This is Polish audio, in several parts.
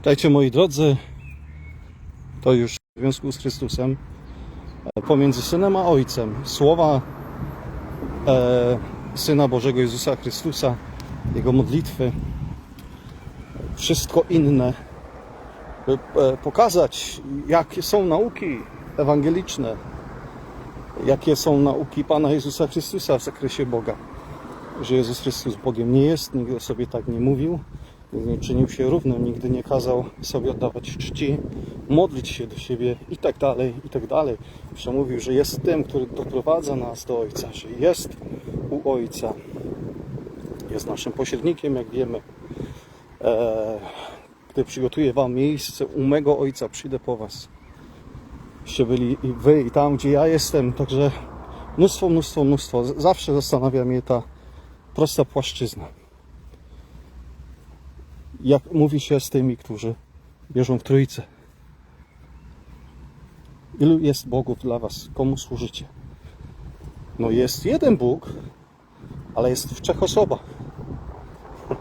Witajcie moi drodzy. To już w związku z Chrystusem e, pomiędzy Synem a Ojcem. Słowa e, Syna Bożego Jezusa Chrystusa, Jego modlitwy, wszystko inne, by e, pokazać, jakie są nauki ewangeliczne, jakie są nauki Pana Jezusa Chrystusa w zakresie Boga. Że Jezus Chrystus Bogiem nie jest, nigdy sobie tak nie mówił, nie czynił się równym, nigdy nie kazał sobie oddawać czci, modlić się do siebie i tak dalej, i tak dalej. Przemówił, że jest tym, który doprowadza nas do Ojca, że jest u Ojca, jest naszym pośrednikiem, jak wiemy. Eee, gdy przygotuję Wam miejsce u mego Ojca, przyjdę po Was. Byście byli i Wy, i tam, gdzie ja jestem, także mnóstwo, mnóstwo, mnóstwo. Zawsze zastanawia mnie ta prosta płaszczyzna. Jak mówi się z tymi, którzy wierzą w Trójcę? Ilu jest Bogów dla Was? Komu służycie? No jest jeden Bóg, ale jest w trzech osobach.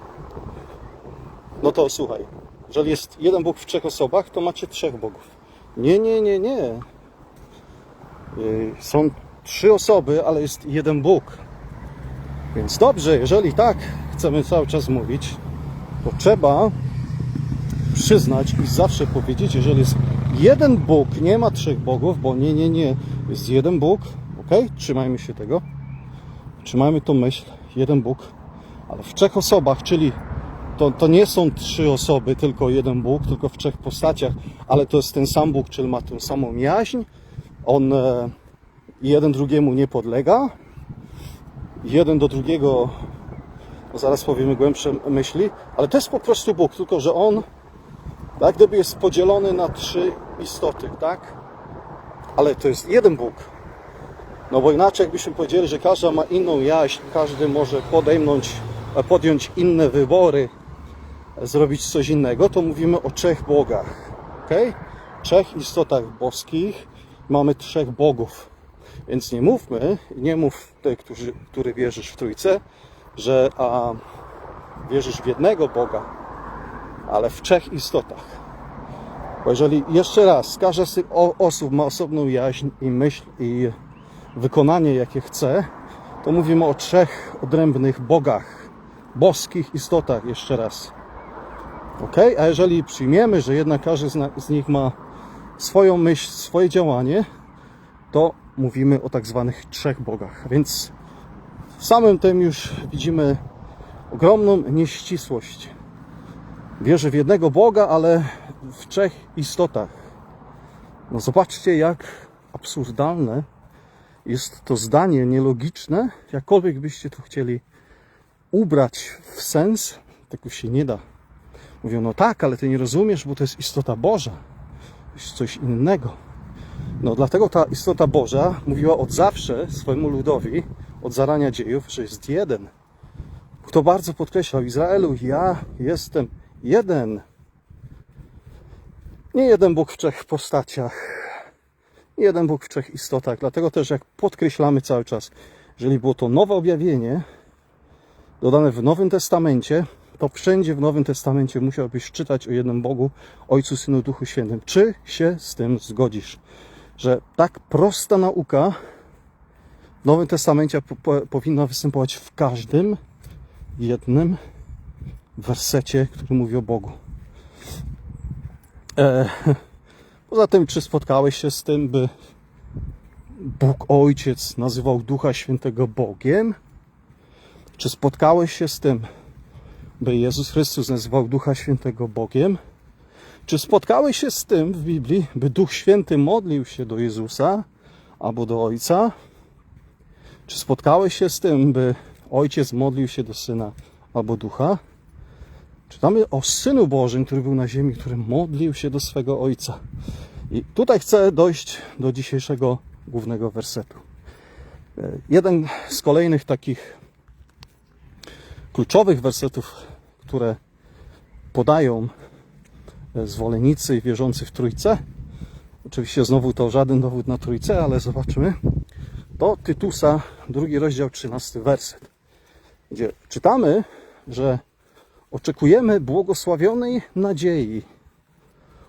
No to słuchaj, jeżeli jest jeden Bóg w trzech osobach, to macie trzech Bogów. Nie, nie, nie, nie. Yy, Są trzy osoby, ale jest jeden Bóg. Więc dobrze, jeżeli tak chcemy cały czas mówić, to trzeba przyznać i zawsze powiedzieć, jeżeli jest jeden Bóg, nie ma trzech bogów, bo nie, nie, nie, jest jeden Bóg, ok? Trzymajmy się tego. Trzymajmy tą myśl, jeden Bóg, ale w trzech osobach, czyli to, to nie są trzy osoby, tylko jeden Bóg, tylko w trzech postaciach, ale to jest ten sam Bóg, czyli ma tę samą jaźń. On e, jeden drugiemu nie podlega. Jeden do drugiego, zaraz powiemy głębsze myśli, ale to jest po prostu Bóg, tylko że On jak gdyby jest podzielony na trzy istoty, tak? Ale to jest jeden Bóg. No bo inaczej jakbyśmy powiedzieli, że każda ma inną jaźń, każdy może podejmąć, e, podjąć inne wybory, zrobić coś innego, to mówimy o trzech bogach. ok? Trzech istotach boskich mamy trzech bogów. Więc nie mówmy, nie mów ty, którzy, który wierzysz w Trójcę, że a, wierzysz w jednego Boga, ale w trzech istotach. Bo jeżeli jeszcze raz, każda z tych osób ma osobną jaźń i myśl i wykonanie, jakie chce, to mówimy o trzech odrębnych bogach, boskich istotach, jeszcze raz. Ok? A jeżeli przyjmiemy, że jednak każdy z nich ma swoją myśl, swoje działanie, to mówimy o tak zwanych trzech bogach. Więc w samym tym już widzimy ogromną nieścisłość. Wierzę w jednego Boga, ale w trzech istotach. No zobaczcie, jak absurdalne jest to zdanie, nielogiczne. Jakkolwiek byście tu chcieli ubrać w sens, tego się nie da. Mówią, no tak, ale ty nie rozumiesz, bo to jest istota Boża. To jest coś innego. No dlatego ta istota Boża mówiła od zawsze swojemu ludowi, od zarania dziejów, że jest jeden. Kto bardzo podkreślał Izraelu, ja jestem jeden. Nie jeden Bóg w trzech postaciach. Nie jeden Bóg w trzech istotach. Dlatego też jak podkreślamy cały czas, jeżeli było to nowe objawienie, dodane w Nowym Testamencie, to wszędzie w Nowym Testamencie musiałbyś czytać o jednym Bogu, Ojcu, Synu, Duchu Świętym. Czy się z tym zgodzisz? Że tak prosta nauka w Nowym Testamencie po, po, powinna występować w każdym jednym wersecie, który mówi o Bogu. E, poza tym, czy spotkałeś się z tym, by Bóg Ojciec nazywał Ducha Świętego Bogiem? Czy spotkałeś się z tym, by Jezus Chrystus nazywał Ducha Świętego Bogiem? Czy spotkałeś się z tym w Biblii, by Duch Święty modlił się do Jezusa albo do Ojca? Czy spotkałeś się z tym, by Ojciec modlił się do Syna albo Ducha? Czytamy o Synu Bożym, który był na ziemi, który modlił się do swego Ojca. I tutaj chcę dojść do dzisiejszego głównego wersetu. E, Jeden z kolejnych takich kluczowych wersetów, które podają e, zwolennicy i wierzący w Trójcę. Oczywiście znowu to żaden dowód na Trójcę, ale zobaczmy. To Tytusa, drugi rozdział, 13 werset, gdzie czytamy, że oczekujemy błogosławionej nadziei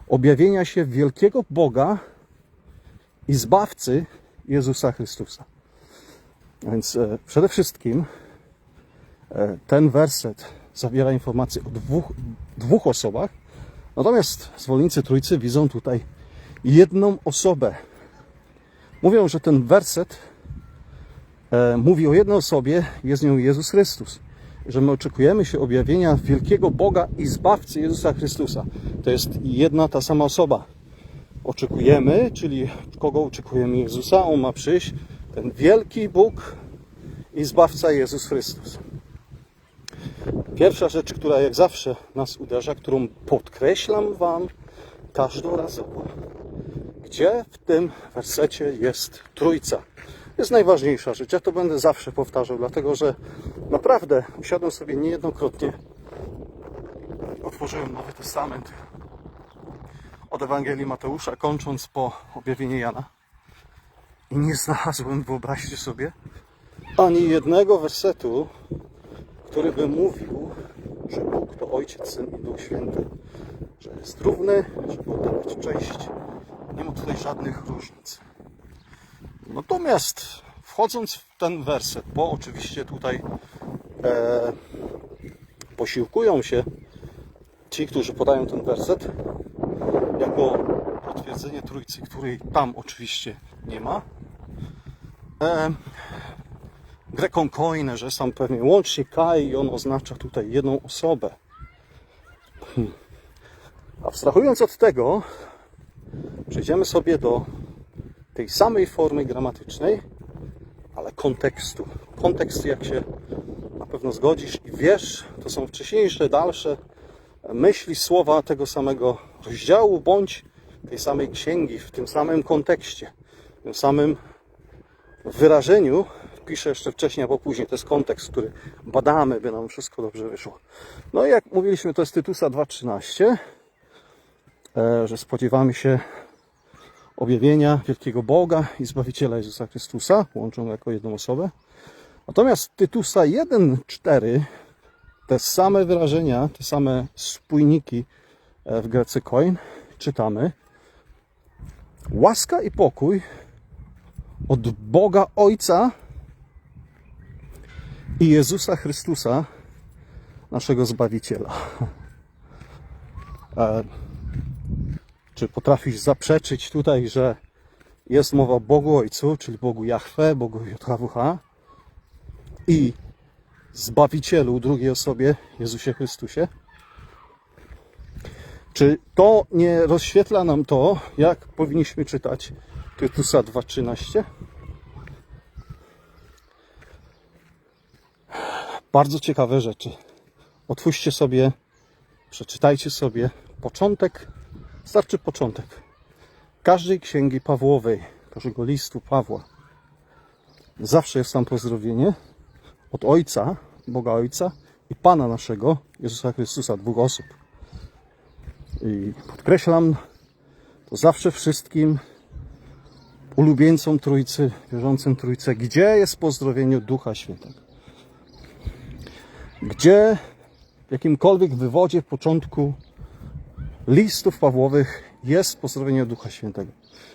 objawienia się wielkiego Boga i Zbawcy Jezusa Chrystusa. Więc e, przede wszystkim e, ten werset zawiera informacje o dwóch, dwóch osobach, natomiast zwolennicy Trójcy widzą tutaj jedną osobę. Mówią, że ten werset mówi o jednej osobie, jest nią Jezus Chrystus. Że my oczekujemy się objawienia wielkiego Boga i Zbawcy Jezusa Chrystusa. To jest jedna ta sama osoba. Oczekujemy, czyli kogo oczekujemy Jezusa? On ma przyjść, ten wielki Bóg i Zbawca Jezus Chrystus. Pierwsza rzecz, która jak zawsze nas uderza, którą podkreślam Wam każdorazowo, gdzie w tym wersecie jest Trójca. Jest najważniejsza rzecz. Ja to będę zawsze powtarzał, dlatego że naprawdę usiadłem sobie niejednokrotnie, otworzyłem Nowy Testament od Ewangelii Mateusza, kończąc po objawieniu Jana i nie znalazłem, wyobraźcie sobie, ani jednego wersetu, który by mówił, że Bóg to Ojciec, Syn i Duch Święty, że jest równy, żeby oddawać cześć. Nie ma tutaj żadnych różnic. Natomiast wchodząc w ten werset, bo oczywiście tutaj e, posiłkują się ci, którzy podają ten werset jako potwierdzenie Trójcy, której tam oczywiście nie ma. E, Greką koinę, że jest tam pewnie łącznie Kai i on oznacza tutaj jedną osobę. Hmm. Abstrahując od tego, przejdziemy sobie do tej samej formy gramatycznej, ale kontekstu. Kontekst, jak się na pewno zgodzisz i wiesz, to są wcześniejsze, dalsze myśli, słowa tego samego rozdziału, bądź tej samej księgi, w tym samym kontekście, w tym samym wyrażeniu. Piszę jeszcze wcześniej albo później, to jest kontekst, który badamy, by nam wszystko dobrze wyszło. No i jak mówiliśmy, to jest Tytusa 2.13, e, że spodziewamy się objawienia wielkiego Boga i Zbawiciela Jezusa Chrystusa, łączą jako jedną osobę. Natomiast Tytusa 1.4, te same wyrażenia, te same spójniki e, w Grece Koin, czytamy Łaska i pokój od Boga Ojca i Jezusa Chrystusa, naszego Zbawiciela. Czy potrafisz zaprzeczyć tutaj, że jest mowa o Bogu Ojcu, czyli Bogu Jahwe, Bogu JHWH i Zbawicielu drugiej osobie, Jezusie Chrystusie? Czy to nie rozświetla nam to, jak powinniśmy czytać Tytusa 2.13? Bardzo ciekawe rzeczy. Otwórzcie sobie, przeczytajcie sobie początek, starczy początek każdej księgi Pawłowej, każdego listu Pawła. Zawsze jest tam pozdrowienie od Ojca, Boga Ojca i Pana naszego, Jezusa Chrystusa, dwóch osób. I podkreślam to zawsze wszystkim ulubieńcom Trójcy, wierzącym Trójce, gdzie jest pozdrowienie Ducha Świętego. Gdzie w jakimkolwiek wywodzie, początku listów Pawłowych jest pozdrowienie Ducha Świętego.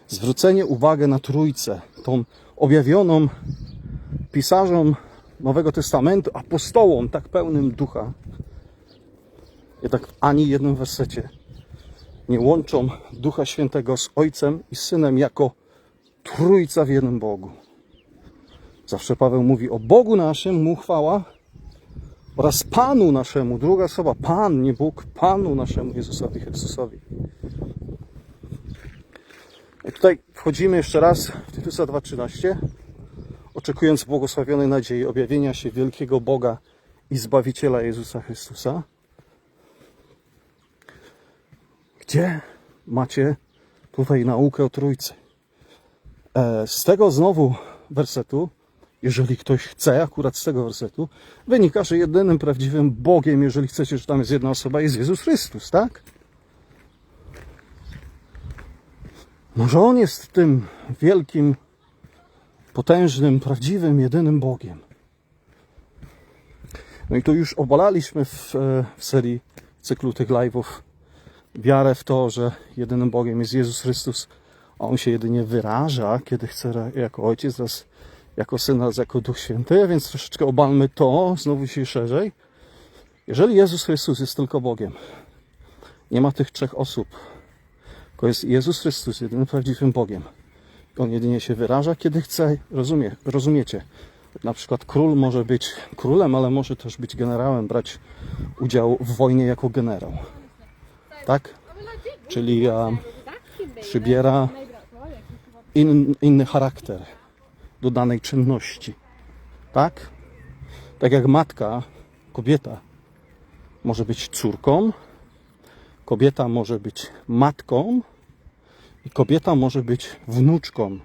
Zwrócenie uwagi na Trójcę, tą objawioną pisarzom Nowego Testamentu, apostołom tak pełnym Ducha. Jednak w ani jednym wersecie nie łączą Ducha Świętego z Ojcem i Synem jako Trójca w jednym Bogu. Zawsze Paweł mówi o Bogu naszym, mu chwała, oraz Panu naszemu, druga osoba, Pan, nie Bóg, Panu naszemu Jezusowi Chrystusowi. I tutaj wchodzimy jeszcze raz w Tytusa 2.13, oczekując błogosławionej nadziei objawienia się wielkiego Boga i Zbawiciela Jezusa Chrystusa. Gdzie macie tutaj naukę o Trójcy? E, Z tego znowu wersetu, jeżeli ktoś chce, akurat z tego wersetu, wynika, że jedynym prawdziwym Bogiem, jeżeli chcecie, że tam jest jedna osoba, jest Jezus Chrystus, tak? Może On jest tym wielkim, potężnym, prawdziwym, jedynym Bogiem. No i tu już obalaliśmy w, e, w serii cyklu tych live'ów wiarę w to, że jedynym Bogiem jest Jezus Chrystus, a On się jedynie wyraża, kiedy chce jako Ojciec, raz jako Syn, raz jako Duch Święty, więc troszeczkę obalmy to, znowu się szerzej. Jeżeli Jezus Chrystus jest tylko Bogiem, nie ma tych trzech osób, tylko jest Jezus Chrystus jedynym prawdziwym Bogiem. On jedynie się wyraża, kiedy chce, rozumie, rozumiecie. Na przykład król może być królem, ale może też być generałem, brać udział w wojnie jako generał. Tak? Czyli um, przybiera in, inny charakter do danej czynności. Tak? Tak jak matka, kobieta może być córką, kobieta może być matką i kobieta może być wnuczką.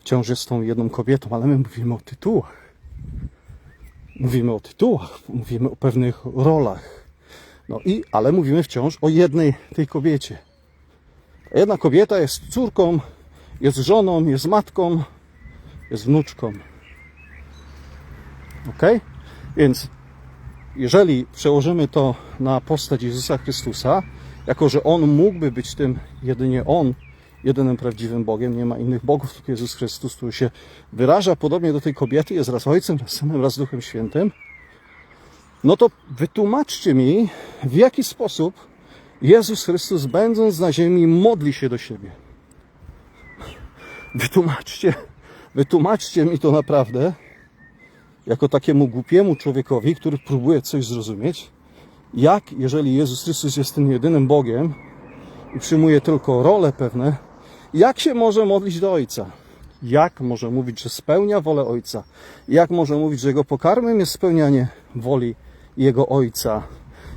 Wciąż jest tą jedną kobietą, ale my mówimy o tytułach. Mówimy o tytułach, mówimy o pewnych rolach. No i, ale mówimy wciąż o jednej tej kobiecie. Jedna kobieta jest córką, jest żoną, jest matką, jest wnuczką. Ok? Więc jeżeli przełożymy to na postać Jezusa Chrystusa, jako że On mógłby być tym, jedynie On, jedynym prawdziwym Bogiem, nie ma innych bogów, tylko Jezus Chrystus, który się wyraża podobnie do tej kobiety, jest raz Ojcem, raz Synem, raz Duchem Świętym, no to wytłumaczcie mi, w jaki sposób Jezus Chrystus, będąc na ziemi, modli się do siebie. Wytłumaczcie, wytłumaczcie mi to naprawdę, jako takiemu głupiemu człowiekowi, który próbuje coś zrozumieć, jak, jeżeli Jezus Chrystus jest tym jedynym Bogiem i przyjmuje tylko role pewne, jak się może modlić do Ojca? Jak może mówić, że spełnia wolę Ojca? Jak może mówić, że Jego pokarmem jest spełnianie woli Jego Ojca?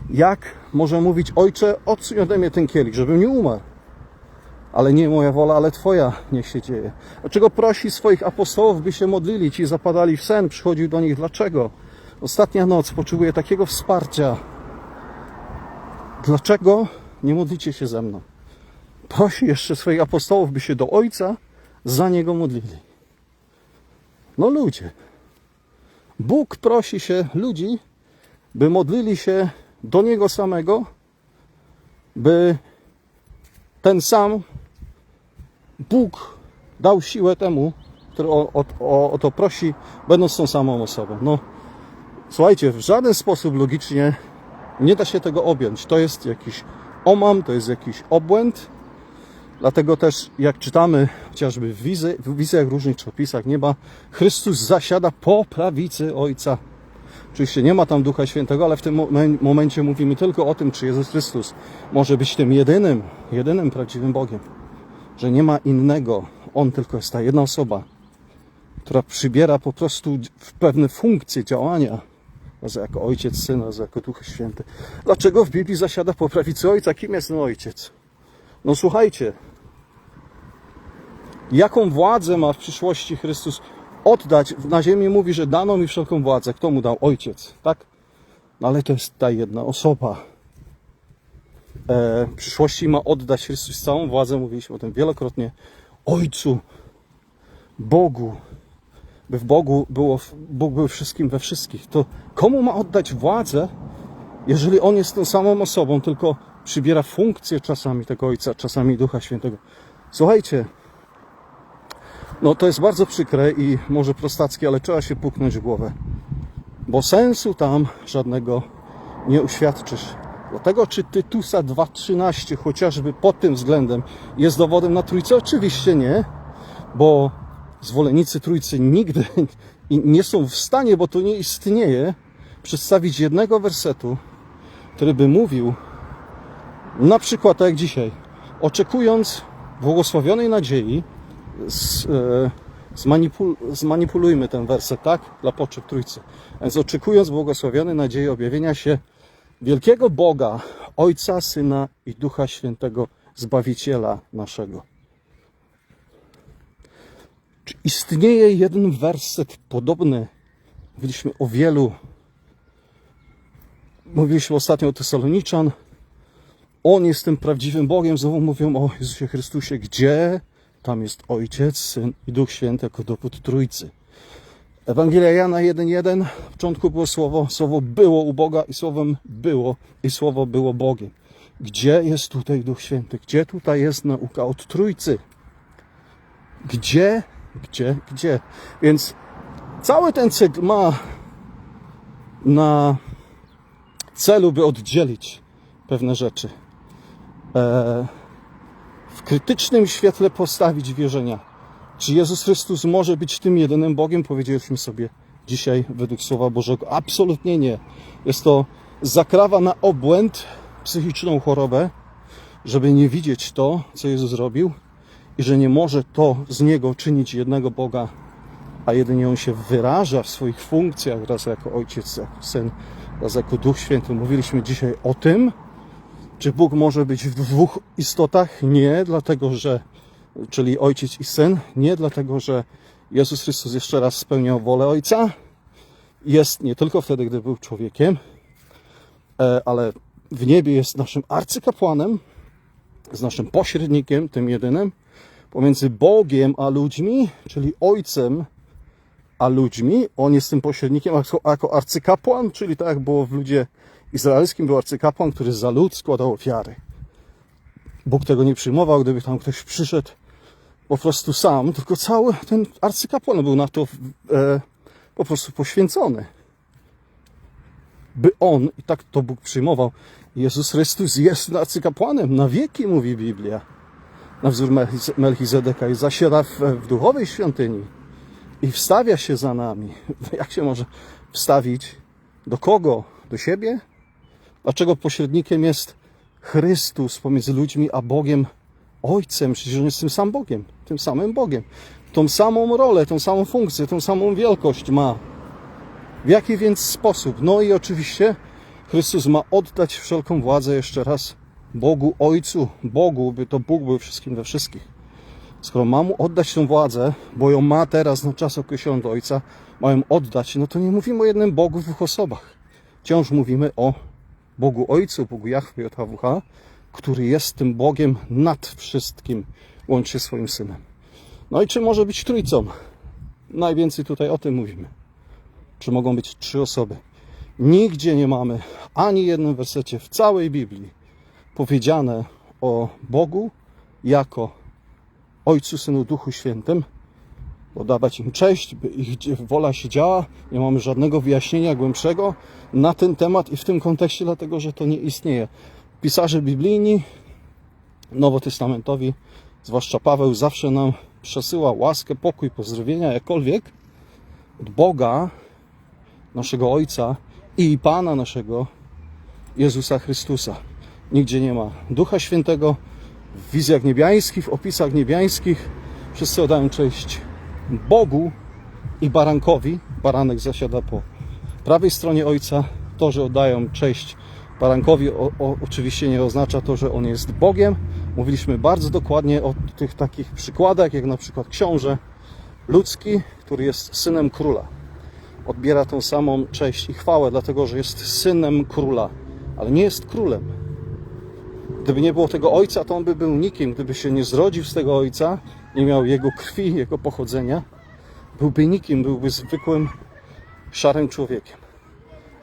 Jak może mówić, Ojcze, odsuń ode mnie ten kielich, żebym nie umarł? Ale nie moja wola, ale Twoja niech się dzieje. Dlaczego prosi swoich apostołów, by się modlili, ci zapadali w sen, przychodził do nich, dlaczego? Ostatnia noc potrzebuje takiego wsparcia. Dlaczego nie modlicie się ze mną? Prosi jeszcze swoich apostołów, by się do Ojca za Niego modlili. No ludzie. Bóg prosi się ludzi, by modlili się do Niego samego, by ten sam Bóg dał siłę temu, który o, o, o, to prosi, będąc tą samą osobą. No, słuchajcie, w żaden sposób logicznie nie da się tego objąć. To jest jakiś omam, to jest jakiś obłęd. Dlatego też, jak czytamy chociażby w, wizy, w wizjach różnych czopisach nieba, Chrystus zasiada po prawicy Ojca. Oczywiście nie ma tam Ducha Świętego, ale w tym momen- momencie mówimy tylko o tym, czy Jezus Chrystus może być tym jedynym, jedynym prawdziwym Bogiem. Że nie ma innego. On tylko jest ta jedna osoba, która przybiera po prostu pewne funkcje działania. Raz jako Ojciec, Syn, raz jako Duch Święty. Dlaczego w Biblii zasiada po prawicy Ojca? Kim jest ten Ojciec? No słuchajcie, jaką władzę ma w przyszłości Chrystus oddać? Na ziemi mówi, że dano mi wszelką władzę. Kto mu dał? Ojciec, tak? No ale to jest ta jedna osoba. E, przyszłości ma oddać Chrystus całą władzę, mówiliśmy o tym wielokrotnie, Ojcu, Bogu, by w Bogu było, Bóg był wszystkim we wszystkich. To komu ma oddać władzę, jeżeli On jest tą samą osobą, tylko przybiera funkcję czasami tego Ojca, czasami Ducha Świętego? Słuchajcie, no to jest bardzo przykre i może prostackie, ale trzeba się puknąć w głowę. Bo sensu tam żadnego nie uświadczysz. Dlatego czy Tytusa 2.13 chociażby pod tym względem jest dowodem na Trójcę? Oczywiście nie, bo zwolennicy Trójcy nigdy nie są w stanie, bo to nie istnieje, przedstawić jednego wersetu, który by mówił, na przykład tak jak dzisiaj, oczekując błogosławionej nadziei, z, e, zmanipul, zmanipulujmy ten werset, tak? Dla potrzeb Trójcy. Więc oczekując błogosławionej nadziei objawienia się wielkiego Boga, Ojca, Syna i Ducha Świętego, Zbawiciela naszego. Czy istnieje jeden werset podobny? Mówiliśmy o wielu. Mówiliśmy ostatnio o Tesaloniczan. On jest tym prawdziwym Bogiem. Znowu mówią o Jezusie Chrystusie. Gdzie? Tam jest Ojciec, Syn i Duch Święty jako dowód Trójcy. Ewangelia Jana 1.1. W początku było Słowo. Słowo było u Boga i Słowem było. I Słowo było Bogiem. Gdzie jest tutaj Duch Święty? Gdzie tutaj jest nauka od Trójcy? Gdzie, gdzie, gdzie? Więc cały ten cykl ma na celu, by oddzielić pewne rzeczy. E, w krytycznym świetle postawić wierzenia. Czy Jezus Chrystus może być tym jedynym Bogiem? Powiedzieliśmy sobie dzisiaj według Słowa Bożego. Absolutnie nie. Jest to zakrawa na obłęd, psychiczną chorobę, żeby nie widzieć to, co Jezus zrobił i że nie może to z Niego czynić jednego Boga, a jedynie On się wyraża w swoich funkcjach, raz jako Ojciec, jako Syn, raz jako Duch Święty. Mówiliśmy dzisiaj o tym, czy Bóg może być w dwóch istotach? Nie, dlatego że, czyli Ojciec i Syn, nie dlatego, że Jezus Chrystus jeszcze raz spełniał wolę Ojca. Jest nie tylko wtedy, gdy był człowiekiem, e, ale w niebie jest naszym arcykapłanem, jest naszym pośrednikiem, tym jedynym, pomiędzy Bogiem a ludźmi, czyli Ojcem a ludźmi. On jest tym pośrednikiem jako arcykapłan, czyli tak jak było w ludzie izraelskim, był arcykapłan, który za lud składał ofiary. Bóg tego nie przyjmował, gdyby tam ktoś przyszedł po prostu sam, tylko cały ten arcykapłan był na to e, po prostu poświęcony. By on, i tak to Bóg przyjmował, Jezus Chrystus jest arcykapłanem na wieki, mówi Biblia. Na wzór Melchize- Melchizedeka i zasiada w, w duchowej świątyni i wstawia się za nami. Jak się może wstawić? Do kogo? Do siebie? Dlaczego pośrednikiem jest Chrystus pomiędzy ludźmi a Bogiem Ojcem? Przecież on jest tym samym Bogiem, tym samym Bogiem. Tą samą rolę, tą samą funkcję, tą samą wielkość ma. W jaki więc sposób? No i oczywiście Chrystus ma oddać wszelką władzę jeszcze raz Bogu Ojcu, Bogu, by to Bóg był wszystkim we wszystkich. Skoro ma mu oddać tę władzę, bo ją ma teraz na czas określony do Ojca, ma ją oddać, no to nie mówimy o jednym Bogu w dwóch osobach. Wciąż mówimy o Bogu Ojcu, Bogu Jahwe JHWH, który jest tym Bogiem nad wszystkim, łącznie swoim Synem. No i czy może być trójcą? Najwięcej tutaj o tym mówimy. Czy mogą być trzy osoby? Nigdzie nie mamy ani jednym wersecie w całej Biblii powiedziane o Bogu jako Ojcu, Synu, Duchu Świętym, bo dawać im cześć, by ich wola się działa. Nie mamy żadnego wyjaśnienia głębszego na ten temat i w tym kontekście, dlatego że to nie istnieje. Pisarze biblijni, nowotestamentowi, zwłaszcza Paweł, zawsze nam przesyła łaskę, pokój, pozdrowienia, jakkolwiek od Boga, naszego Ojca i Pana naszego, Jezusa Chrystusa. Nigdzie nie ma Ducha Świętego, w wizjach niebiańskich, w opisach niebiańskich wszyscy oddają cześć Bogu i barankowi. Baranek zasiada po prawej stronie Ojca. To, że oddają cześć barankowi, o, o, oczywiście nie oznacza to, że on jest Bogiem. Mówiliśmy bardzo dokładnie o tych takich przykładach, jak na przykład książę ludzki, który jest synem króla. Odbiera tą samą cześć i chwałę, dlatego że jest synem króla, ale nie jest królem. Gdyby nie było tego ojca, to on by był nikim. Gdyby się nie zrodził z tego ojca, nie miał jego krwi, jego pochodzenia, byłby nikim, byłby zwykłym, szarym człowiekiem.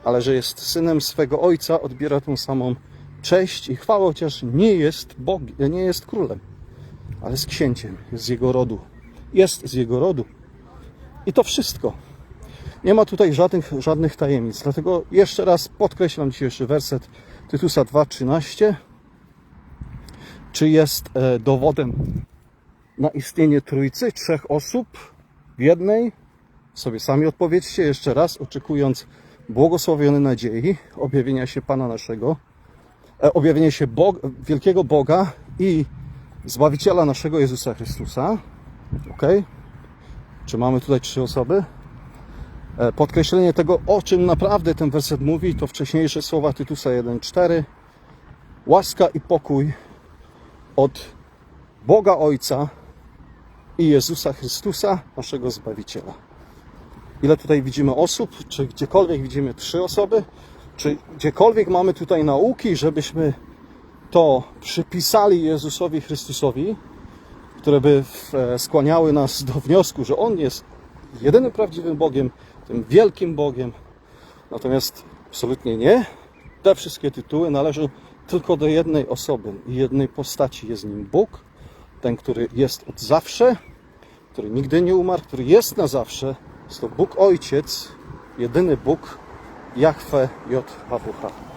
Ale że jest synem swego ojca, odbiera tą samą cześć i chwałę, chociaż nie jest Bogiem, nie jest królem, ale jest księciem, jest z jego rodu. Jest z jego rodu. I to wszystko. Nie ma tutaj żadnych, żadnych tajemnic. Dlatego jeszcze raz podkreślam dzisiejszy werset Tytusa 2,13 czy jest e, dowodem na istnienie trójcy, trzech osób w jednej? Sobie sami odpowiedzcie jeszcze raz, oczekując błogosławionej nadziei, objawienia się Pana naszego, e, objawienia się Bog, wielkiego Boga i Zbawiciela naszego Jezusa Chrystusa. Ok? Czy mamy tutaj trzy osoby? E, Podkreślenie tego, o czym naprawdę ten werset mówi, to wcześniejsze słowa Tytusa 1,4. Łaska i pokój od Boga Ojca i Jezusa Chrystusa, naszego Zbawiciela. Ile tutaj widzimy osób? Czy gdziekolwiek widzimy trzy osoby? Czy gdziekolwiek mamy tutaj nauki, żebyśmy to przypisali Jezusowi Chrystusowi, które by e, skłaniały nas do wniosku, że On jest jedynym prawdziwym Bogiem, tym wielkim Bogiem. Natomiast absolutnie nie. Te wszystkie tytuły należą tylko do jednej osoby i jednej postaci. Jest nim Bóg, ten, który jest od zawsze, który nigdy nie umarł, który jest na zawsze. Jest to Bóg Ojciec, jedyny Bóg, Jahwe JHWH.